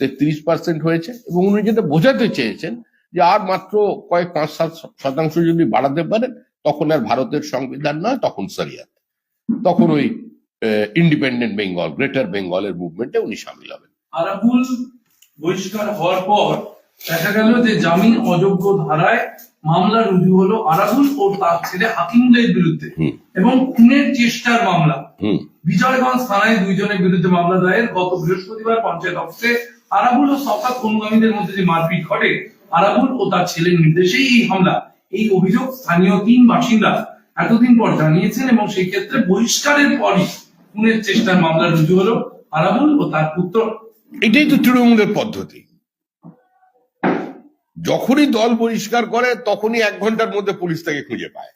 তেত্রিশ পার্সেন্ট হয়েছে এবং উনি যেটা বোঝাতে চেয়েছেন যে আর মাত্র কয়েক পাঁচ সাত শতাংশ যদি বাড়াতে পারেন, তখন আর ভারতের সংবিধান নয়, তখন সারিয়াত তখন ওই ইন্ডিপেন্ডেন্ট বেঙ্গল গ্রেটার বেঙ্গলের মুভমেন্টে উনি সামিল হবেন। আরাবুল বহিষ্কার হওয়ার পর দেখা গেল যে জামিন অযোগ্য ধারায় মামলা রুজু হলো আরাবুল ও তার ছেলে হাকিমদের বিরুদ্ধে। এবং খুনের চেষ্টার মামলা। বিজয়গঞ্জ থানায় দুইজনের বিরুদ্ধে মামলা দায়ের গত বৃহস্পতিবার পঞ্চায়েত অফিসে আরাবুল ও সফাত অনুগামীদের মধ্যে যে মারপিট ঘটে আরাবুল ও তার ছেলের নির্দেশেই এই হামলা। এই অভিযোগ স্থানীয় তিন বাসিন্দা এতদিন পর জানিয়েছেন এবং সেই ক্ষেত্রে বহিষ্কারের পরই খুনের চেষ্টার মামলা রুজু হলো আরাবুল ও তার পুত্র। এটাই তো তৃণমূলের পদ্ধতি। যখনই দল পরিষ্কার করে তখনই এক ঘণ্টার মধ্যে পুলিশ তাকে খুঁজে পায়।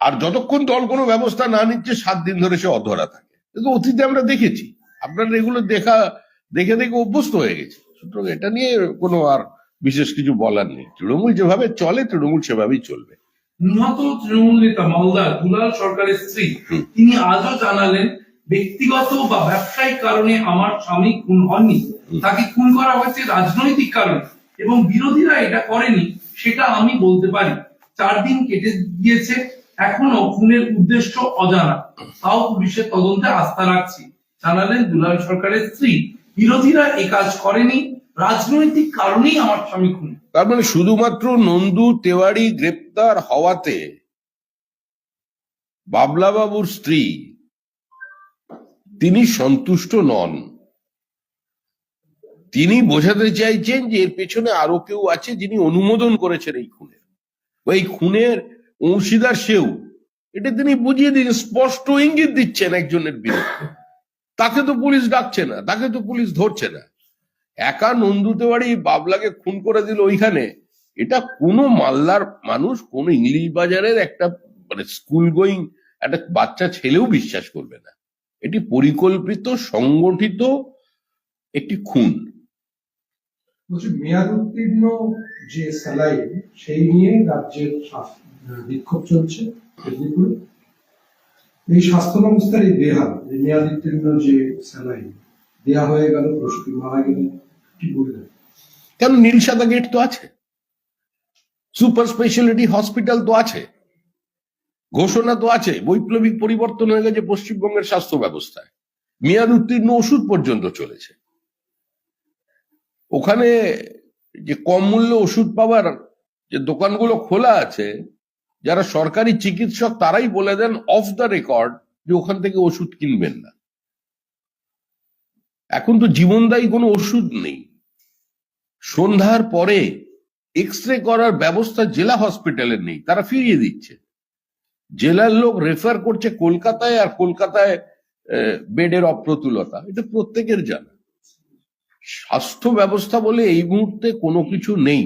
আর যতক্ষণ দল কোনো ব্যবস্থা না নিচ্ছে সাত দিন ধরে সে অধরা থাকে। কিন্তু অতীতে আমরা দেখেছি। আপনারা এগুলো দেখা দেখে দেখে অভ্যস্ত হয়ে গেছে। সুতরাং এটা নিয়ে কোনো আর বিশেষ কিছু বলার নেই। তৃণমূল যেভাবে চলে তৃণমূল সেভাবেই চলবে। নিহত তৃণমূল নেতা মালদার দুলাল সরকারের স্ত্রী। তিনি আজও জানালেন ব্যক্তিগত বা ব্যবসায়িক কারণে আমার স্বামী খুন হননি। তাকে খুন করা হয়েছে রাজনৈতিক কারণে। এবং বিরোধীরা এটা করেনি, সেটা আমি বলতে পারি। চার দিন কেটে গিয়েছে এখনও খুনের উদ্দেশ্য অজানা। তাও পুলিশের তদন্তে আস্থা রাখছি। জানালেন দুলাল সরকারের স্ত্রী। বিরোধীরা এ কাজ করেনি, রাজনৈতিক কারণেই আমার স্বামী খুন। তার মানে শুধুমাত্র নন্দু, তেওয়ারি গ্রেপ্তার হওয়াতে বাবলাবাবুর স্ত্রী তিনি সন্তুষ্ট নন। তিনি বোঝাতে চাইছেন যে এর পেছনে আরও কেউ আছে যিনি অনুমোদন করেছেন এই খুনের। ওই খুনের অংশীদার সেও। এটা তিনি বুঝিয়ে দিচ্ছেন স্পষ্ট ইঙ্গিত দিচ্ছেন একজনের বিরুদ্ধে। তাকে তো পুলিশ ডাকছে না, তাকে তো পুলিশ ধরছে না। একা নন্দুতে বাড়ি বাবলাকে খুন করে দিল ওইখানে, এটা কোনো মালদার মানুষ, কোন ইংলিশ বাজারের একটা মানে স্কুল গোয়িং, একটা বাচ্চা ছেলেও বিশ্বাস করবে না। এটি পরিকল্পিত, সংগঠিত একটি খুন। মেয়াদ উত্তীর্ণ যে সেই নিয়ে রাজ্যের বিক্ষোভ চলছে মেদিনীপুরে। এই স্বাস্থ্য ব্যবস্থার এই মেয়াদ উত্তীর্ণ যে দেয়া হয়ে গেল, প্রসূতি মারা গেলে, কি বলবেন? কেন নীল সাদা গেট তো আছে? সুপার স্পেশালিটি হসপিটাল তো আছে। ঘোষণা তো আছে, বৈপ্লবিক পরিবর্তন হয়ে গেছে পশ্চিমবঙ্গের স্বাস্থ্য ব্যবস্থায়। মেয়াদ উত্তীর্ণ ওষুধ পর্যন্ত চলেছে। ওখানে যে কম মূল্যে ওষুধ পাওয়ার যে দোকানগুলো খোলা আছে, যারা সরকারি চিকিৎসক তারাই বলে দেন অফ দ্য রেকর্ড যে ওখান থেকে ওষুধ কিনবেন না। এখন তো জীবনদায়ী কোনো ওষুধ নেই। সন্ধ্যার পরে এক্স রে করার ব্যবস্থা জেলা হসপিটালের নেই, তারা ফিরিয়ে দিচ্ছে। জেলার লোক রেফার করছে কলকাতায় আর কলকাতায় বেডের অপ্রতুলতা, এটা প্রত্যেকের জানা। স্বাস্থ্য ব্যবস্থা বলে এই মুহূর্তে কোনো কিছু নেই।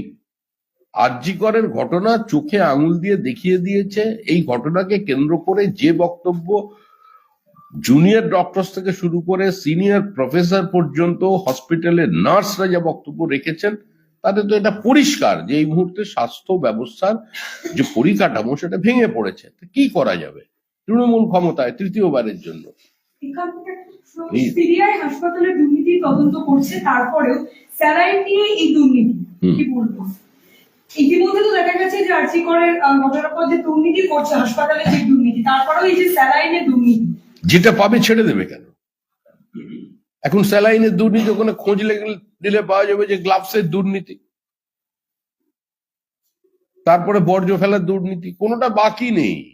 আরজিকরের ঘটনা চোখে আঙুল দিয়ে দেখিয়ে দিয়েছে। এই ঘটনাকে কেন্দ্র করে যে বক্তব্য জুনিয়র ডক্টরস থেকে শুরু করে সিনিয়র প্রফেসর পর্যন্ত হসপিটালের নার্সরা যা বক্তব্য রেখেছেন, তাতে তো এটা পরিষ্কার যে এই মুহূর্তে স্বাস্থ্য ব্যবস্থার যে পরিকাঠামো, সেটা ভেঙে পড়েছে। কি করা যাবে? তৃণমূল ক্ষমতায় তৃতীয়বারের জন্য। সিরিয়ায় হাসপাতালে দুর্নীতি তদন্ত করছে তারপরেও স্যালাইন নিয়ে এই দুর্নীতি কি বলব? ইতিমধ্যে তো দেখা গেছে যে আর্জি করে ঘটনার পর যে দুর্নীতি করছে হাসপাতালে যে দুর্নীতি তারপরেও এই যে স্যালাইনের দুর্নীতি। যেটা পাবে ছেড়ে দেবে কেন? এখন স্যালাইনের দুর্নীতি ওখানে খোঁজ লেগে- দিলে পাওয়া যাবে যে গ্লাভসের দুর্নীতি। তারপরে বর্জ্য ফেলার দুর্নীতি কোনোটা বাকি নেই।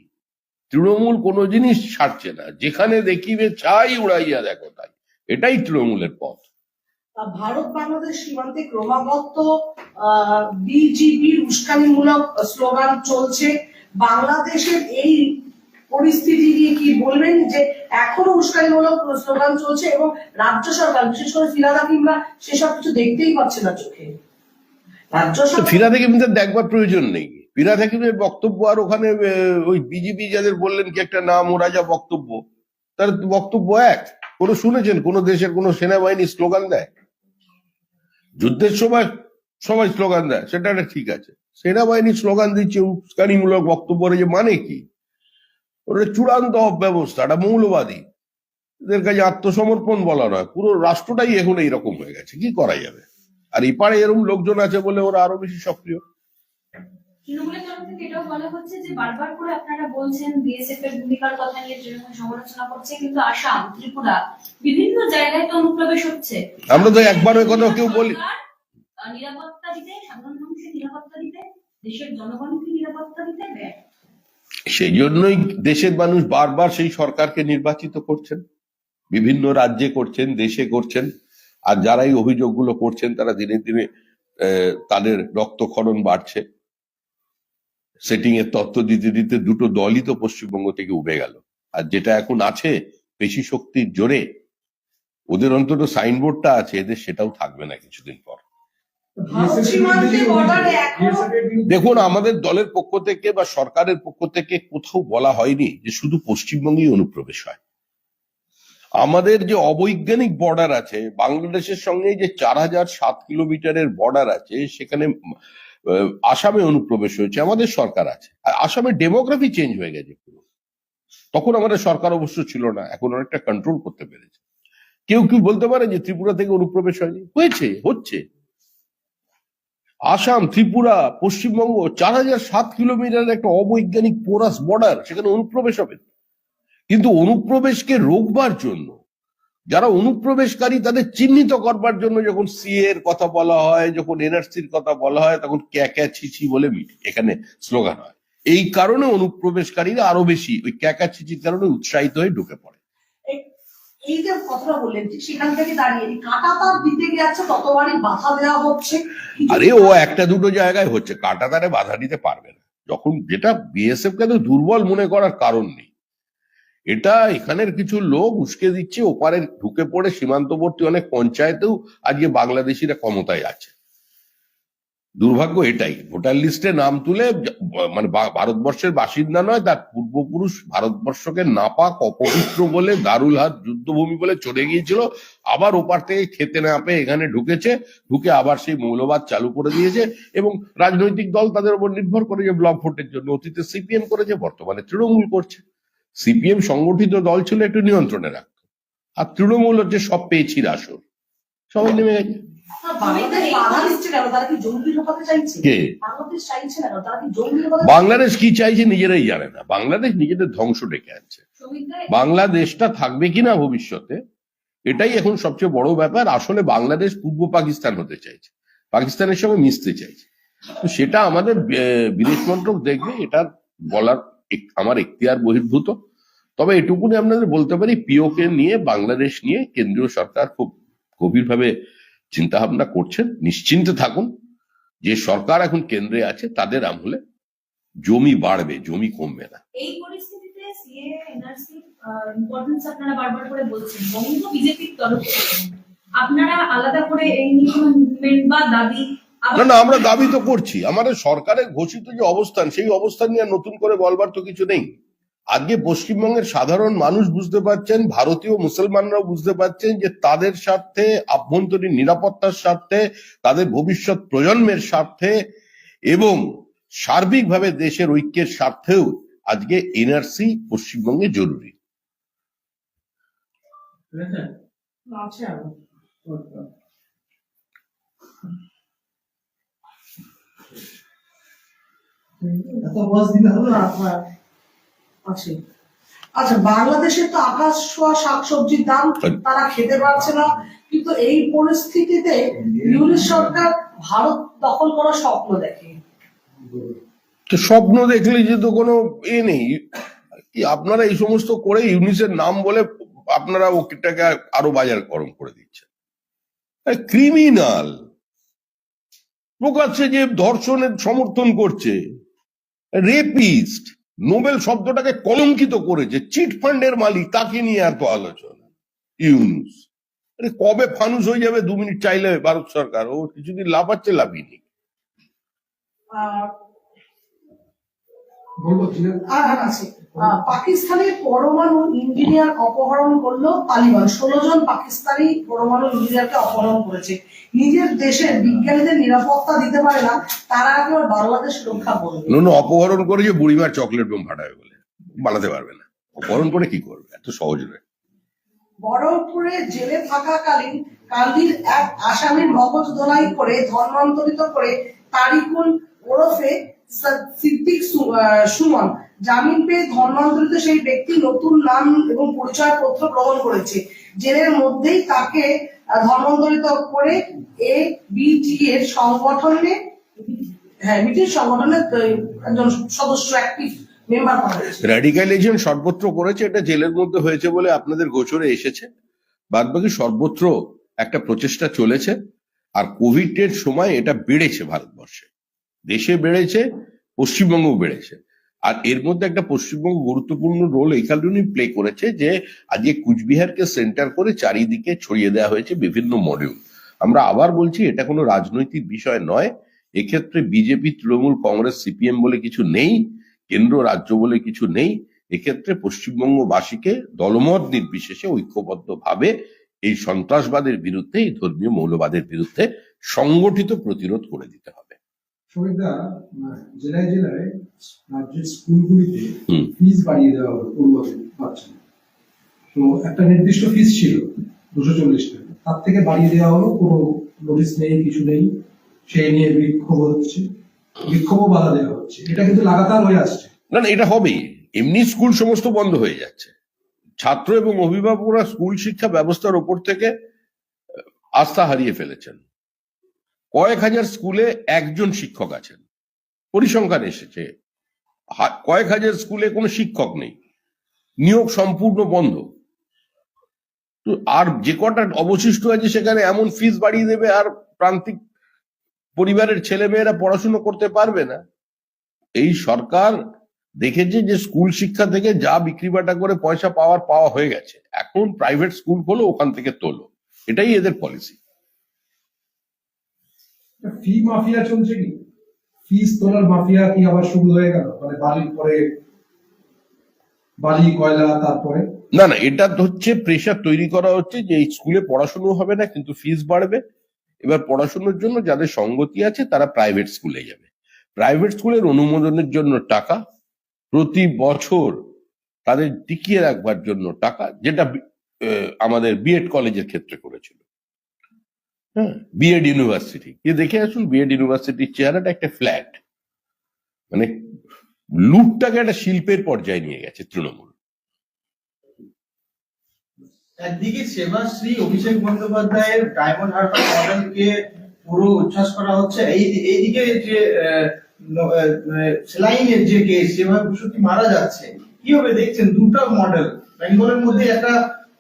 তৃণমূল কোনো জিনিস ছাড়ছে না। যেখানে দেখিবে চাই উড়াইয়া দেখো তাই। এটাই তৃণমূলের পথ। ভারত বাংলাদেশ সীমান্তে ক্রমাগত বিজিবির উস্কানিমূলক স্লোগান চলছে। বাংলাদেশের এই পরিস্থিতি নিয়ে কি বলবেন যে এখনও উস্কানিমূলক স্লোগান চলছে এবং রাজ্য সরকার বিশেষ করে ফিরাদা কিংবা সেসব কিছু দেখতেই পাচ্ছে না চোখে। রাজ্য সরকার ফিরা থেকে দেখবার প্রয়োজন নেই। ফিরা হাকিমের বক্তব্য আর ওখানে ওই বিজেপি যাদের বললেন কি একটা নাম, ওরা যা বক্তব্য, তার বক্তব্য এক। কোনো শুনেছেন? কোন দেশের কোন সেনাবাহিনী স্লোগান দেয়? যুদ্ধের সময় সবাই স্লোগান দেয়, সেটা ঠিক আছে। সেনাবাহিনী স্লোগান দিচ্ছে, উস্কানিমূলক বক্তব্য যে মানে কি? ওটা চূড়ান্ত অব্যবস্থা, এটা মৌলবাদী। এদের কাছে আত্মসমর্পণ বলা নয়, পুরো রাষ্ট্রটাই এখন এইরকম হয়ে গেছে, কি করা যাবে? আর এপারে এরকম লোকজন আছে বলে ওরা আরও বেশি সক্রিয়। তৃণমূলের তরফ থেকে এটাও বলা হচ্ছে যে বারবার করে আপনারা বলছেন বিএসএফ এর ভূমিকার কথা নিয়ে তৃণমূল সমালোচনা করছে কিন্তু আসাম ত্রিপুরা বিভিন্ন জায়গায় তো অনুপ্রবেশ হচ্ছে। আমরা তো একবার ওই কথা কেউ বলি নিরাপত্তা দিতে সাধারণ মানুষের নিরাপত্তা দিতে দেশের জনগণকে নিরাপত্তা দিতে ব্যয় সেই জন্যই দেশের মানুষ বারবার সেই সরকারকে নির্বাচিত করছেন। বিভিন্ন রাজ্যে করছেন দেশে করছেন। আর যারা এই অভিযোগগুলো করছেন তারা দিনে দিনে আহ, তাদের রক্তক্ষরণ বাড়ছে। সেটিং এর তথ্য দিতে দিতে দুটো দলই তো পশ্চিমবঙ্গ থেকে উবে গেল। আর যেটা এখন আছে পেশি শক্তির জোরে ওদের অন্তত সাইনবোর্ডটা আছে এদের সেটাও থাকবে না কিছুদিন পর। দেখুন আমাদের দলের পক্ষ থেকে বা সরকারের পক্ষ থেকে কোথাও বলা হয়নি যে শুধু পশ্চিমবঙ্গেই অনুপ্রবেশ হয়। আমাদের যে অবৈজ্ঞানিক বর্ডার আছে বাংলাদেশের সঙ্গে যে চার হাজার সাত কিলোমিটারের বর্ডার আছে সেখানে আসামে অনুপ্রবেশ হয়েছে, আমাদের সরকার আছে। আর আসামের ডেমোগ্রাফি চেঞ্জ হয়ে গেছে পুরো। তখন আমাদের সরকার অবশ্য ছিল না, এখন অনেকটা কন্ট্রোল করতে পেরেছে। কেউ কেউ বলতে পারে যে ত্রিপুরা থেকে অনুপ্রবেশ হয়নি। হয়েছে, হচ্ছে। আসাম, ত্রিপুরা, পশ্চিমবঙ্গ, চার হাজার সাত কিলোমিটার একটা অবৈজ্ঞানিক পোরাস বর্ডার সেখানে অনুপ্রবেশ হবে। কিন্তু অনুপ্রবেশকে রোকবার জন্য যারা অনুপ্রবেশকারী তাদের চিহ্নিত করবার জন্য যখন সি এর কথা বলা হয় যখন এনআরসির কথা বলা হয় তখন ক্যা ক্যা ছিছি বলে মিট- এখানে স্লোগান হয়। এই কারণে অনুপ্রবেশকারীরা আরও বেশি ওই ক্যাকা ছিচির কারণে উৎসাহিত হয়ে ঢুকে পড়ে। এই- এই যে কথাটা বললেন ঠিক সেখান থেকে দাঁড়িয়ে এই দিতে গেছে ততবারই বাধা দেওয়া হচ্ছে। আরে ও একটা দুটো জায়গায় হচ্ছে কাটা তারে বাধা দিতে পারবে না। যখন যেটা বিএসএফ কে তো দুর্বল মনে করার কারণ নেই। এটা এখানের কিছু লোক উস্কে দিচ্ছে, ওপারে ঢুকে পড়ে, সীমান্তবর্তী অনেক পঞ্চায়েতেও আজকে বাংলাদেশিরা ক্ষমতায় আছে। দুর্ভাগ্য এটাই, ভোটার লিস্টে নাম তুলে মানে ভারতবর্ষের বাসিন্দা নয়, তার পূর্বপুরুষ ভারতবর্ষকে নাপাক অপবিত্র বলে, দারুল হাত যুদ্ধভূমি বলে চলে গিয়েছিল, আবার ওপার থেকে খেতে না পেয়ে এখানে ঢুকেছে, ঢুকে আবার সেই মৌলবাদ চালু করে দিয়েছে এবং রাজনৈতিক দল তাদের উপর নির্ভর করে যে ব্লক ভোটের জন্য, অতীতে সিপিএম করেছে, বর্তমানে তৃণমূল করছে। সিপিএম সংগঠিত দল ছিল একটু নিয়ন্ত্রণে রাখতো আর তৃণমূল হচ্ছে সব পেয়েছি আসর সবাই নেমে গেছে। বাংলাদেশ কি চাইছে? কে? বাংলাদেশ কি চাইছে? নিজেরাই জানে না। বাংলাদেশ নিজেদের ধ্বংস ডেকে আনছে। বাংলাদেশটা থাকবে কিনা ভবিষ্যতে এটাই এখন সবচেয়ে বড় ব্যাপার। আসলে বাংলাদেশ পূর্ব পাকিস্তান হতে চাইছে। পাকিস্তানের সঙ্গে মিশতে চাইছে। তো সেটা আমাদের বিদেশ মন্ত্রক দেখবে এটা বলার আমার এখতিয়ার বহির্ভূত। তবে এটুকুনি আপনাদের বলতে পারি, পিওকে নিয়ে, বাংলাদেশ নিয়ে কেন্দ্রীয় সরকার খুব গভীরভাবে চিন্তা ভাবনা করছেন। নিশ্চিন্তে থাকুন, যে সরকার এখন কেন্দ্রে আছে, তাদের আমলে জমি বাড়বে, জমি কমবে না। আপনারা আপনারা আলাদা করে এই নিয়ে বা দাবি না না আমরা দাবি তো করছি। আমাদের সরকারের ঘোষিত যে অবস্থান সেই অবস্থান নিয়ে নতুন করে বলবার তো কিছু নেই। আজকে পশ্চিমবঙ্গের সাধারণ মানুষ বুঝতে পারছেন ভারতীয় মুসলমানরাও বুঝতে পারছেন যে তাদের স্বার্থে আভ্যন্তরীণ নিরাপত্তার স্বার্থে তাদের ভবিষ্যৎ প্রজন্মের স্বার্থে এবং সার্বিকভাবে দেশের ঐক্যের স্বার্থেও আজকে এনআরসি পশ্চিমবঙ্গে জরুরি আছে আরও। এত বয়স হবে না আপনার আছে আচ্ছা বাংলাদেশে তো আকাশ ছোঁয়া শাকসবজির দাম তারা খেতে পারছে না কিন্তু এই পরিস্থিতিতে ইউনিট সরকার ভারত দখল করার স্বপ্ন দেখে। তো স্বপ্ন দেখলে যে তো কোনো এ নেই। কি আপনারা এই সমস্ত করে ইউনিসের নাম বলে আপনারা ওটাকে আরও বাজার গরম করে দিচ্ছেন? ক্রিমিনাল প্রকাশ্যে যে ধর্ষণের সমর্থন করছে। রেপিস্ট নোবেল শব্দটাকে কলঙ্কিত করেছে, চিট ফান্ডের মালিক, তাকে নিয়ে এত আলোচনা। ইউনুস। আরে কবে ফানুস হয়ে যাবে? দু মিনিট চাইলে ভারত সরকার। ও কিছুদিন লাফাচ্ছে যে আর আছে। আহ, পাকিস্তানের পরমাণু ইঞ্জিনিয়ার অপহরণ করল তালিবান। ষোলো জন পাকিস্তানি পরমাণু ইঞ্জিনিয়ারকে অপহরণ করেছে। নিজের দেশের বিজ্ঞানীদের নিরাপত্তা দিতে পারে না তারা একেবারে বাংলাদেশ রক্ষা করবে নুন অপহরণ করে যে বুড়িমার চকলেট বোম ফাটাবে বলে। বানাতে পারবে না। অপহরণ করে কি করবে? এত সহজ নয়। বড়পুরে জেলে থাকাকালীন কান্দির এক আসামির মগজ ধোলাই করে ধর্মান্তরিত করে তারিকুল ওরফে সিদ্দিক সুমন, জামিন পেয়ে ধর্মান্তরিত সেই ব্যক্তি নতুন নাম এবং পরিচয়পত্র গ্রহণ করেছে। জেলের মধ্যেই তাকে ধর্মান্তরিত করে এ বিটি এর সংগঠনে হ্যাঁ বিটির সংগঠনের একজন সদস্য অ্যাক্টিভ মেম্বার সর্বত্র করেছে, এটা জেলের মধ্যে হয়েছে বলে আপনাদের গোচরে এসেছে। বাদবাকি সর্বত্র একটা প্রচেষ্টা চলেছে, আর কোভিড এর সময় এটা বেড়েছে ভারতবর্ষে। দেশে বেড়েছে, পশ্চিমবঙ্গও বেড়েছে। আর এর মধ্যে একটা পশ্চিমবঙ্গ গুরুত্বপূর্ণ রোল এই কারণেই প্লে করেছে যে, আজকে কুচবিহারকে সেন্টার করে চারিদিকে ছড়িয়ে দেওয়া হয়েছে বিভিন্ন মডিউল আমরা আবার বলছি, এটা কোনো রাজনৈতিক বিষয় নয়। এক্ষেত্রে বিজেপি তৃণমূল, কংগ্রেস সিপিএম বলে কিছু নেই, কেন্দ্র, রাজ্য বলে কিছু নেই। এক্ষেত্রে পশ্চিমবঙ্গবাসীকে দলমত নির্বিশেষে ঐক্যবদ্ধভাবে এই সন্ত্রাসবাদের বিরুদ্ধে, এই ধর্মীয় মৌলবাদের বিরুদ্ধে সংগঠিত প্রতিরোধ করে দিতে হবে। সবিতা জেলায় জেলায় রাজ্যের স্কুলগুলিতে বাড়িয়ে দেওয়া হলো বাচ্চা তো একটা নির্দিষ্ট ছিল দুশো চল্লিশ টাকা। তার থেকে বাড়িয়ে দেওয়া হলো কোনো নোটিশ নেই কিছু নেই। সেই নিয়ে বিক্ষোভ হচ্ছে। বিক্ষোভও বাধা দেওয়া হচ্ছে। এটা কিন্তু লাগাতার হয়ে আসছে। না না এটা হবেই। এমনি স্কুল সমস্ত বন্ধ হয়ে যাচ্ছে। ছাত্র এবং অভিভাবকরা স্কুল শিক্ষা ব্যবস্থার ওপর থেকে আস্থা হারিয়ে ফেলেছেন। কয়েক হাজার স্কুলে একজন শিক্ষক আছেন। পরিসংখ্যান এসেছে। কয়েক হাজার স্কুলে কোনো শিক্ষক নেই। নিয়োগ সম্পূর্ণ বন্ধ। তো আর যে কটা অবশিষ্ট আছে সেখানে এমন ফিস বাড়িয়ে দেবে আর প্রান্তিক পরিবারের ছেলে মেয়েরা পড়াশুনো করতে পারবে না। এই সরকার দেখেছে যে স্কুল শিক্ষা থেকে যা বিক্রি বাটা করে পয়সা পাওয়ার পাওয়া হয়ে গেছে। এখন প্রাইভেট স্কুল খোলো ওখান থেকে তোলো। এটাই এদের পলিসি ফি মাফিয়া চলছে কি? ফিস তোলার মাফিয়া কি আবার শুরু হয়ে গেল? মানে বালির পরে বালি, কয়লা, তারপরে? না না, এটা হচ্ছে প্রেশার তৈরি করা হচ্ছে যে স্কুলে পড়াশুনো হবে না, কিন্তু ফিস বাড়বে। এবার পড়াশোনার জন্য যাদের সঙ্গতি আছে, তারা প্রাইভেট স্কুলে যাবে। প্রাইভেট স্কুলের অনুমোদনের জন্য টাকা, প্রতি বছর তাদের টিকিয়ে রাখবার জন্য টাকা, যেটা আমাদের বিএড কলেজের ক্ষেত্রে করেছিল। হ্যাঁ বিএড ইউনিভার্সিটি গিয়ে দেখে আসুন বিএড ইউনিভার্সিটির চেহারাটা একটা ফ্ল্যাট মানে লুটটাকে একটা শিল্পের পর্যায়ে নিয়ে গেছে তৃণমূল। একদিকে সেবাশ্রী অভিষেক বন্দ্যোপাধ্যায়ের ডায়মন্ড হারবার মডেলকে পুরো উচ্ছ্বাস করা হচ্ছে। এই, এইদিকে যে সেলাইনের যে কেস সেভাবে বসতি মারা যাচ্ছে? কীভাবে দেখছেন? দুটো মডেল বেঙ্গলের মধ্যে একটা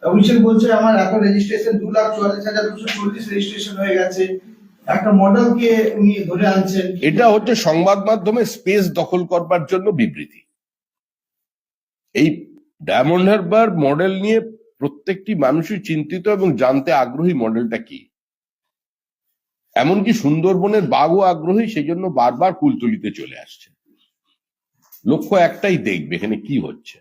অভিষেক বলছে, আমার এত রেজিস্ট্রেশন দু লাখ চুয়াল্লিশ হাজার দুশো চল্লিশ রেজিস্ট্রেশন হয়ে গেছে। একটা মডেলকে উনি ধরে আনছেন। এটা হচ্ছে সংবাদ মাধ্যমে স্পেস দখল করবার জন্য বিবৃতি। এই ডায়মন্ড হারবার মডেল নিয়ে প্রত্যেকটি মানুষই চিন্তিত এবং জানতে আগ্রহী মডেলটা কি? এমনকি সুন্দরবনের বাঘও আগ্রহী সেই জন্য বারবার কুলতলিতে চলে আসছে। লক্ষ্য একটাই দেখবে, এখানে কি হচ্ছে?